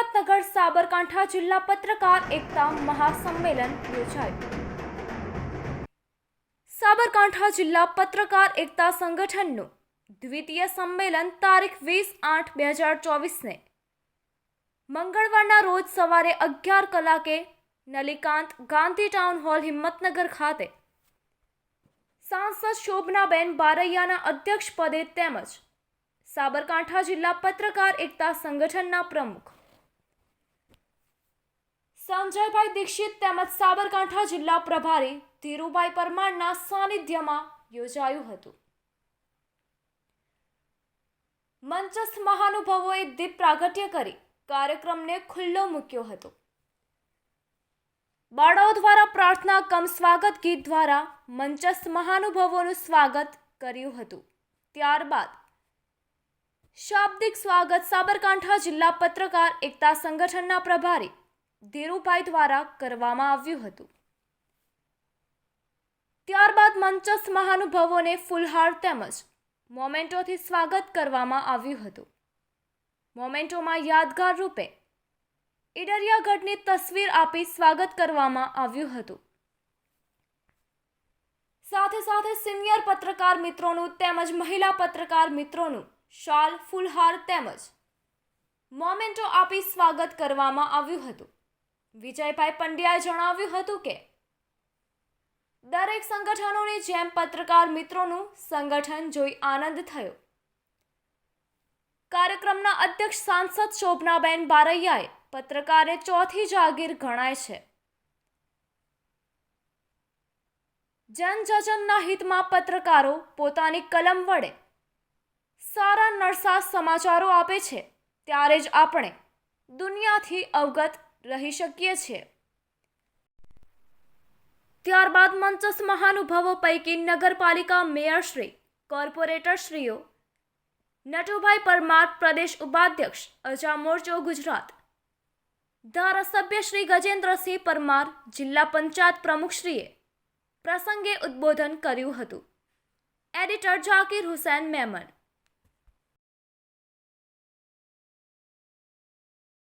સાબરકાંઠા જિલ્લા પત્રકાર એકતા મહાસંમેલન યોજાયું. સાબરકાંઠા જિલ્લા પત્રકાર એકતા સંગઠનનું દ્વિતીય સંમેલન તારીખ વીસ આઠ બે હજાર ચોવીસને મંગળવારના રોજ સવારે અગિયાર કલાકે નલિકાંત ગાંધી ટાઉન હોલ હિંમતનગર ખાતે સાંસદ શોભનાબેન બારૈયાના અધ્યક્ષ પદે તેમજ સાબરકાંઠા જિલ્લા પત્રકાર એકતા સંગઠનના પ્રમુખ સંજયભાઈ દીક્ષિત તેમજ સાબરકાંઠા જિલ્લા પ્રભારી ધીરુભાઈ પરમારના સાનિધ્યમાં યોજાયું હતું. મંચસ્થ મહાનુભાવોએ દીપ પ્રાગટ્ય કરી કાર્યક્રમને ખુલ્લો મૂક્યો હતો. બાળાઓ દ્વારા પ્રાર્થના કમ સ્વાગત ગીત દ્વારા મંચસ્થ મહાનુભાવોનું સ્વાગત કર્યું હતું. ત્યારબાદ શાબ્દિક સ્વાગત સાબરકાંઠા જિલ્લા પત્રકાર એકતા સંગઠનના પ્રભારી ધીરુભાઈ દ્વારા કરવામાં આવ્યું હતું. ત્યારબાદ મંચસ્થ મહાનુભાવોને ફૂલહાર તેમજ મોમેન્ટોથી સ્વાગત કરવામાં આવ્યું હતું. મોમેન્ટોમાં યાદગાર રૂપે ઈડરિયાગઢની તસવીર આપી સ્વાગત કરવામાં આવ્યું હતું. સાથે સાથે સિનિયર પત્રકાર મિત્રોનું તેમજ મહિલા પત્રકાર મિત્રોનું શાલ, ફૂલહાર તેમજ મોમેન્ટો આપી સ્વાગત કરવામાં આવ્યું હતું. વિજયભાઈ પંડ્યાએ જણાવ્યું હતું કે, દરેક સંગઠનોની જેમ પત્રકાર મિત્રોનું સંગઠન જોઈ આનંદ થયો. કાર્યક્રમના અધ્યક્ષ સાંસદ શોભનાબેન બારૈયાએ પત્રકારે ચોથી જાગીર ગણાય છે. જનજજનના હિતમાં પત્રકારો પોતાની કલમ વડે સારા નરસા સમાચારો આપે છે, ત્યારે જ આપણે દુનિયાથી અવગત રહી શકીએ છીએ. ત્યારબાદ મંચસ્થ મહાનુભાવો પૈકી નગરપાલિકા મેયરશ્રી કોર્પોરેટરશ્રીઓ નટુભાઈ પરમાર પ્રદેશ ઉપાધ્યક્ષ અજા મોરચો ગુજરાત. ધારાસભ્ય શ્રી ગજેન્દ્રસિંહ પરમાર જિલ્લા પંચાયત પ્રમુખશ્રીએ પ્રસંગે ઉદ્બોધન કર્યું હતું. એડિટર જાકીર હુસૈન મેમન